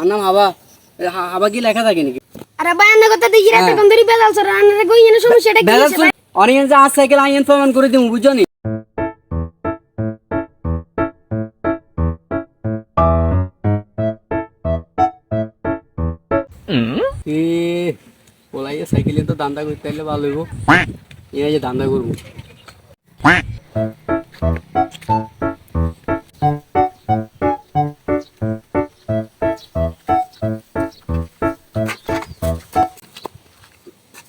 আর নাম হাবা হাবা কি লেখা থাকে নাকি? আরে ভাই আন্না কথা দেখি রাতে কোন ধরি বেজাল সর কই এনে সমস্যাটা কি ভাই? অনেক যে সাইকেল আইন প্রমাণ করে দিমু বুঝছ নি? এ ওলাইয়া সাইকেলে তো দান্দা করতে হলে ভালো হইব। এই যে দান্দা করব।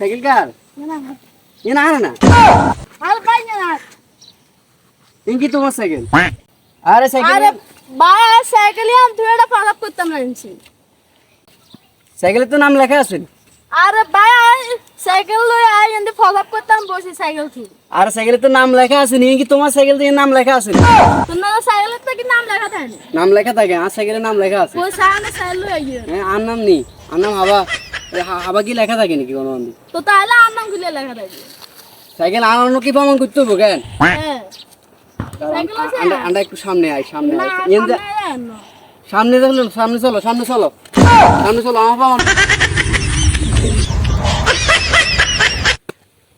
সাইকেল কার এ না না আর ভাই না ইনকি তোমার সাইকেল আরে সাইকেল আরে ভাই সাইকেলে আম তুই এটা পালাপ করতাম না সাইকেলে তো নাম লেখা আছে আরে ভাই সাইকেল লই আই এন্ড ফলোআপ করতাম বসে সাইকেল থি আর সাইকেলে তো নাম লেখা আছে নি কি তোমার সাইকেল দিয়ে নাম লেখা আছে তোমরা সাইকেলের তো কি নাম লেখা থাকে নাম লেখা থাকে আর সাইকেলের নাম লেখা আছে ওই সাইকেলে সাইকেল লই আই হ্যাঁ আর নাম নেই আর নাম হাবা হাবা কি লেখা থাকে নাকি কোনো মন্দির? তো তাহলে আর নাম খুলে লেখা থাকে। সাইকেল আর অন্য কি প্রমাণ করতে হবে কেন? হ্যাঁ। আছে? আন্ডা আন্ডা একটু সামনে আয় সামনে আয়। এন সামনে আনো। সামনে চলো সামনে চলো। সামনে চলো আমার প্রমাণ।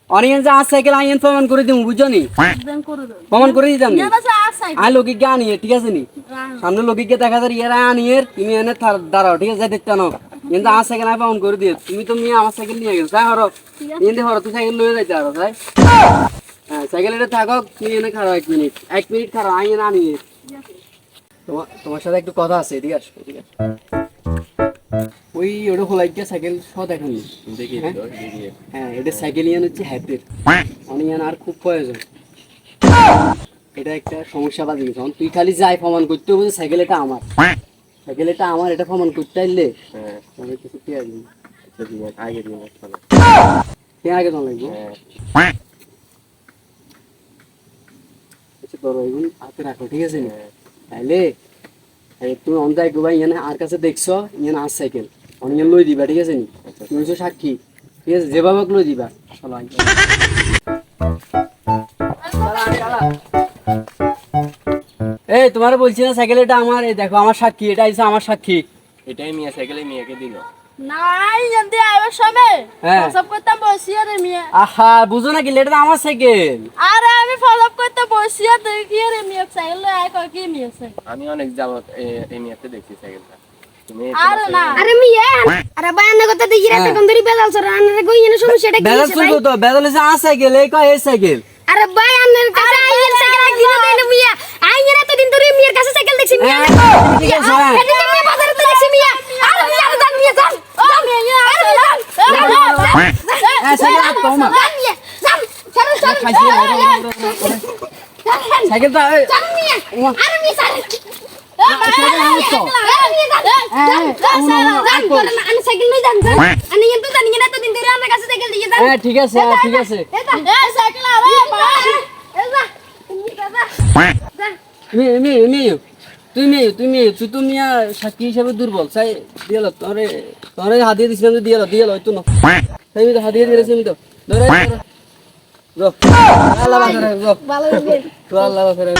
অনেক যে সাইকেল আইন প্রমাণ করে দিমু বুঝছ নি? ব্যাং করে প্রমাণ করে দিতাম নি? আই লোকিকে আনিয়ে ঠিক আছে নি? সামনে লোকিকে দেখা যায় এরা আনিয়ে তুমি এনে দাঁড়াও ঠিক আছে দেখতে নাও। কিন্তু আমার সাইকেল আমি পাউন করে দিয়ে তুমি তো মেয়ে আমার সাইকেল নিয়ে গেছো তাই হরো? এনে হরো তুই সাইকেল লয়ে যাইতে আরও তাই? হ্যাঁ সাইকেল এটা থাকো তুমি এনে খারাপ এক মিনিট। এক মিনিট খারাপ আই এনে আনিয়ে তোমার তোমার সাথে একটু কথা আছে আছে ঠিক আছে ওই ওটা খোলাই গিয়ে সাইকেল সব দেখেন দেখি হ্যাঁ? দেখি। হ্যাঁ এটা সাইকেল ইয়ান হচ্ছে হ্যাপের অনেক ইয়ান আর খুব প্রয়োজন। এটা একটা সমস্যা বাজে গেছে তুই খালি যাই প্রমাণ করতে হবে সাইকেল এটা আমার। সাইকেল এটা আমার এটা প্রমাণ করতে আসলে হ্যাঁ, কিছু আচ্ছা, আগে দিন, কে আগে তোমার লাগবে? হ্যাঁ, আচ্ছা তোর ওইগুলো হাতে রাখো ঠিক আছে? না তাইলে তুমি ইয়ানে আর কাছে দেখছ ইয়ান আর সাইকেল অনেক লই দিবা ঠিক আছে? নি তুমি হচ্ছে সাক্ষী ঠিক আছে? যেভাবে লই দিবা। চলো এই তোমার বলছি না সাইকেল এটা আমার। এই দেখো আমার সাক্ষী এটা আইসা আমার সাক্ষী। এটাই মিয়া সাইকেলে মিয়াকে দিল। নাই আইবার সময়। হ্যাঁ। সব করতাম বসি আরে মিয়া। আহা বুঝো না কি এটা আমার সাইকেল। আরে আমি ফলোআপ করতে বসি আর দেখি আরে মিয়া সাইকেল আই কই কি মিয়া সাইকেল। আমি অনেক যাবত এ- এই মিয়াতে দেখছি সাইকেলটা। আরে না। আরে মিয়া আরে কথা দেখি রাতে কোন ধরি বেজাল সর কই এনে সমস্যাটা কি ভাই? করব তো হচ্ছে আমার সাইকেল এই কয় এই সাইকেল। আরে ভাই আন্নার কাছে আইয়ের সাইকেল একদিন দেন মিয়া আইয়ের এত দিন ধরে মিয়ার কাছে সাইকেল দেখছি মিয়া হ্যাঁ, ঠিক আছে, হ্যাঁ। এদিন মিয়া বাজারে তো দেখছি মিয়া আরে মিয়া আরে যান মিয়া যান ও মিয়া আরে যান হ্যাঁ সাইকেল আর কম না যান মিয়া যান চলো চলো খাইছি সাইকেল তো এই, যান মিয়া আরে মিয়া যান সাইকেল আমার তো আরে মিয়া যান হ্যাঁ, যান করেন আমি সাইকেল লই যান যান আমি কিন্তু জানি না এত দিন ধরে আমার কাছে সাইকেল দিয়ে যান হ্যাঁ ঠিক আছে হ্যাঁ ঠিক আছে মেয়ে মেয়ে মেয়ে তুমি তুমি তো মিয়া সাক্ষী হিসাবে দুর্বল। চাই, দিয়ে লো তোরে তোরে হাতিয়ে দিছিলাম যে দিয়ে লো দিয়ে লো তো না। তো হাতিয়ে দিয়েছি আমি তো ধরে আল্লাহ আল্লাহ বাঁচারে